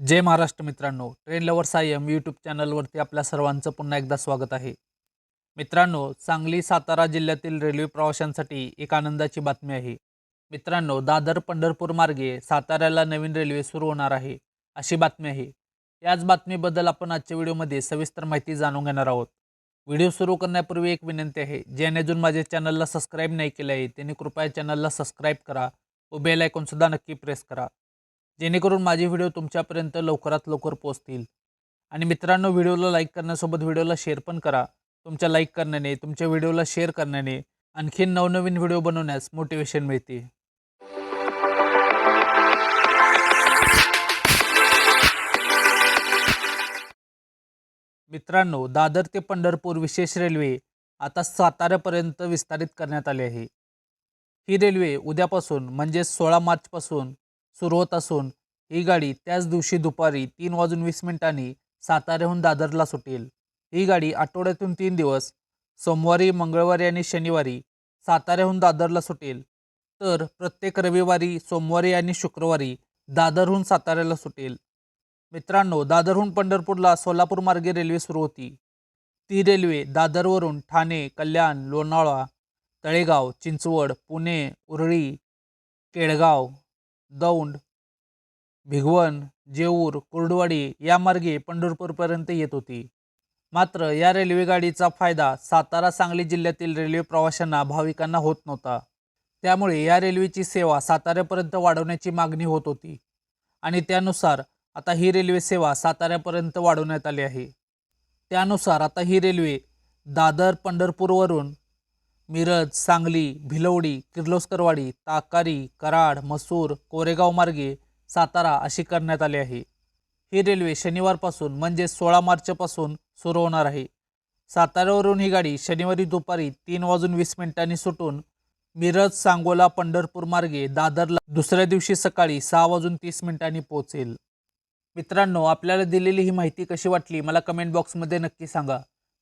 जय महाराष्ट्र मित्रांनो. Train lovers I M YouTube चॅनलवरती आपल्या सर्वांचं पुन्हा एकदा स्वागत आहे. मित्रांनो सांगली सातारा जिल्ह्यातील रेल्वे प्रवाशांसाठी एक आनंदाची बातमी आहे. मित्रांनो दादर पंढरपूर मार्गे साताऱ्याला नवीन रेल्वे सुरू होणार आहे अशी बातमी आहे. याच बातमीबद्दल आपण आजच्या व्हिडिओमध्ये सविस्तर माहिती जाणून घेणार आहोत. व्हिडिओ सुरू करण्यापूर्वी एक विनंती आहे ज्याने अजून माझ्या चॅनलला सबस्क्राईब नाही केले आहे त्यांनी कृपया चॅनलला सबस्क्राईब करा व बेल आयकॉनसुद्धा नक्की प्रेस करा. जेणेकरून माझे व्हिडिओ तुमच्यापर्यंत लवकरात लवकर पोहोचतील. आणि मित्रांनो व्हिडिओला लाईक करण्यासोबत व्हिडिओला शेअर पण करा. तुमच्या लाईक करण्याने तुमच्या व्हिडिओला शेअर करण्याने आणखीन नवनवीन व्हिडिओ बनवण्यास मोटिवेशन मिळते. मित्रांनो दादर ते पंढरपूर विशेष रेल्वे आता साताऱ्यापर्यंत विस्तारित करण्यात आली आहे. ही रेल्वे उद्यापासून म्हणजे सोळा मार्चपासून सुरू होत असून ही गाडी त्याच दिवशी दुपारी तीन वाजून वीस मिनिटांनी साताऱ्याहून दादरला सुटेल. ही गाडी आठवड्यातून तीन दिवस सोमवारी मंगळवारी आणि शनिवारी साताऱ्याहून दादरला सुटेल. तर प्रत्येक रविवारी सोमवारी आणि शुक्रवारी दादरहून साताऱ्याला सुटेल. मित्रांनो दादरहून पंढरपूरला सोलापूर मार्गे रेल्वे सुरू होती. ती रेल्वे दादरवरून ठाणे कल्याण लोणावळा तळेगाव चिंचवड पुणे उरळी केळगाव दौंड भिगवण जेऊर कुर्डवाडी या मार्गे पंढरपूरपर्यंत येत होती. मात्र या रेल्वेगाडीचा फायदा सातारा सांगली जिल्ह्यातील रेल्वे प्रवाशांना भाविकांना होत नव्हता. त्यामुळे या रेल्वेची सेवा साताऱ्यापर्यंत वाढवण्याची मागणी होत होती. आणि त्यानुसार आता ही रेल्वे सेवा साताऱ्यापर्यंत वाढवण्यात आली आहे. त्यानुसार आता ही रेल्वे दादर पंढरपूरवरून मिरज सांगली भिलवडी किर्लोस्करवाडी ताकारी कराड मसूर कोरेगाव मार्गे सातारा अशी करण्यात आली आहे. ही रेल्वे शनिवारपासून म्हणजे सोळा मार्चपासून सुरू होणार आहे. साताऱ्यावरून ही गाडी शनिवारी दुपारी तीन वाजून वीस मिनिटांनी सुटून मिरज सांगोला पंढरपूर मार्गे दादरला दुसऱ्या दिवशी सकाळी सहा वाजून तीस मिनिटांनी पोहोचेल. मित्रांनो आपल्याला दिलेली ही माहिती कशी वाटली मला कमेंट बॉक्समध्ये नक्की सांगा.